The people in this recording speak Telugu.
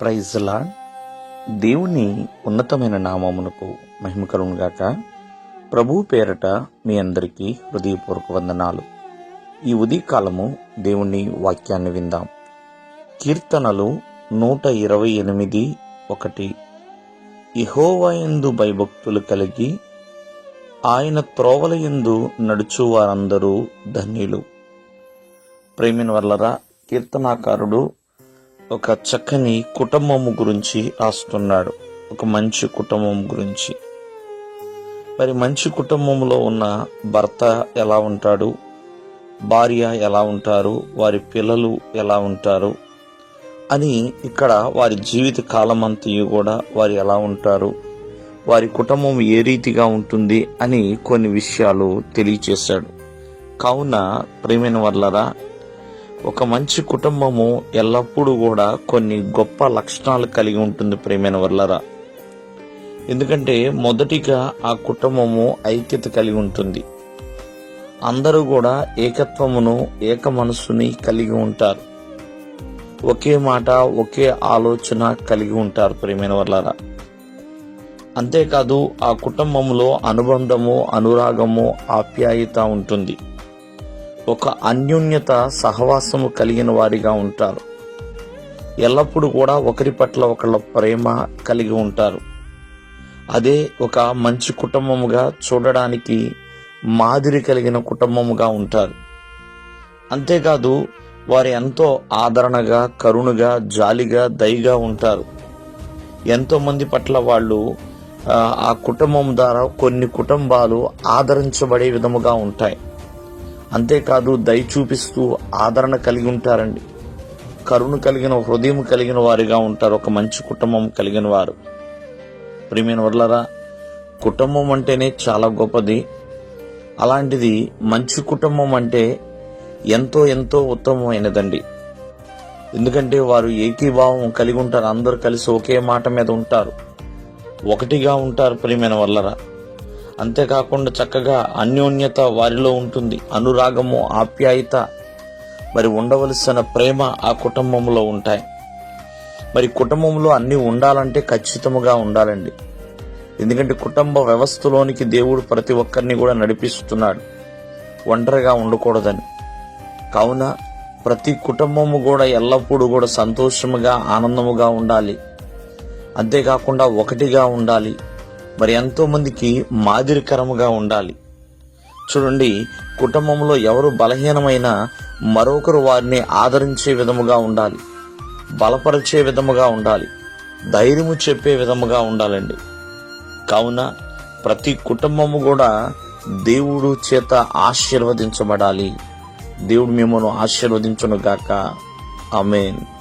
ప్రైజ్లా దేవుని ఉన్నతమైన నామమునకు మహిమ కలుగునుగాక. ప్రభు పేరట మీ అందరికీ హృదయపూర్వక వందనాలు. ఈ ఉదయకాలము దేవుని వాక్యాన్ని విందాం. కీర్తనలు నూట ఇరవై ఎనిమిది ఒకటి. ఇహోవయందు భయభక్తులు కలిగి ఆయన త్రోవలయందు నడుచు వారందరూ ధన్యులు. ప్రేమిన వల్లరా కీర్తనాకారుడు ఒక చక్కని కుటుంబము గురించి రాస్తున్నాడు. ఒక మంచి కుటుంబం గురించి. మరి మంచి కుటుంబంలో ఉన్న భర్త ఎలా ఉంటాడు? భార్య ఎలా ఉంటారు? వారి పిల్లలు ఎలా ఉంటారు? అని ఇక్కడ వారి జీవిత కాలమంతయు కూడా వారు ఎలా ఉంటారు? వారి కుటుంబం ఏ రీతిగా ఉంటుంది? అని కొన్ని విషయాలు తెలియచేశాడు. కావున ప్రేమైన వల్లరా ఒక మంచి కుటుంబము ఎల్లప్పుడూ కూడా కొన్ని గొప్ప లక్షణాలు కలిగి ఉంటుంది ప్రేమైన వల్లరా ఎందుకంటే మొదటిగా ఆ కుటుంబము ఐక్యత కలిగి ఉంటుంది. అందరూ కూడా ఏకత్వమును ఏక మనస్సుని కలిగి ఉంటారు. ఒకే మాట ఒకే ఆలోచన కలిగి ఉంటారు ప్రేమైన వల్లరా అంతేకాదు ఆ కుటుంబంలో అనుబంధము అనురాగము ఆప్యాయత ఉంటుంది. ఒక అన్యోన్యత సహవాసము కలిగిన వారిగా ఉంటారు. ఎల్లప్పుడూ కూడా ఒకరి పట్ల ఒకళ్ళ ప్రేమ కలిగి ఉంటారు. అదే ఒక మంచి కుటుంబముగా చూడడానికి మాదిరి కలిగిన కుటుంబముగా ఉంటారు. అంతేకాదు వారు ఎంతో ఆదరణగా కరుణగా జాలిగా దయగా ఉంటారు. ఎంతోమంది పట్ల వాళ్ళు ఆ కుటుంబం ద్వారా కొన్ని కుటుంబాలు ఆదరించబడే విధముగా ఉంటాయి. అంతేకాదు దయ చూపిస్తూ ఆదరణ కలిగి ఉంటారండి. కరుణ కలిగిన హృదయం కలిగిన వారిగా ఉంటారు. ఒక మంచి కుటుంబం కలిగిన వారు. ప్రియమైన వర్లరా కుటుంబం అంటేనే చాలా గొప్పది. అలాంటిది మంచి కుటుంబం అంటే ఎంతో ఎంతో ఉత్తమమైనదండి. ఎందుకంటే వారు ఏకీభావం కలిగి ఉంటారు. అందరూ కలిసి ఒకే మాట మీద ఉంటారు. ఒకటిగా ఉంటారు ప్రియమైన వల్లరా అంతేకాకుండా చక్కగా అన్యోన్యత వారిలో ఉంటుంది. అనురాగము ఆప్యాయత మరి ఉండవలసిన ప్రేమ ఆ కుటుంబంలో ఉంటాయి. మరి కుటుంబంలో అన్నీ ఉండాలంటే ఖచ్చితముగా ఉండాలండి. ఎందుకంటే కుటుంబ వ్యవస్థలోనికి దేవుడు ప్రతి ఒక్కరిని కూడా నడిపిస్తున్నాడు. ఒంటరిగా ఉండకూడదని. కావున ప్రతి కుటుంబము కూడా ఎల్లప్పుడూ కూడా సంతోషముగా ఆనందముగా ఉండాలి. అంతేకాకుండా ఒకటిగా ఉండాలి. మరి ఎంతో మందికి మాదిరికరముగా ఉండాలి. చూడండి కుటుంబంలో ఎవరు బలహీనమైన మరొకరు వారిని ఆదరించే విధముగా ఉండాలి. బలపరిచే విధముగా ఉండాలి. ధైర్యము చెప్పే విధముగా ఉండాలండి. కావున ప్రతి కుటుంబము కూడా దేవుడు చేత ఆశీర్వదించబడాలి. దేవుడు మిమ్మల్ని ఆశీర్వదించును గాక ఆమెన్.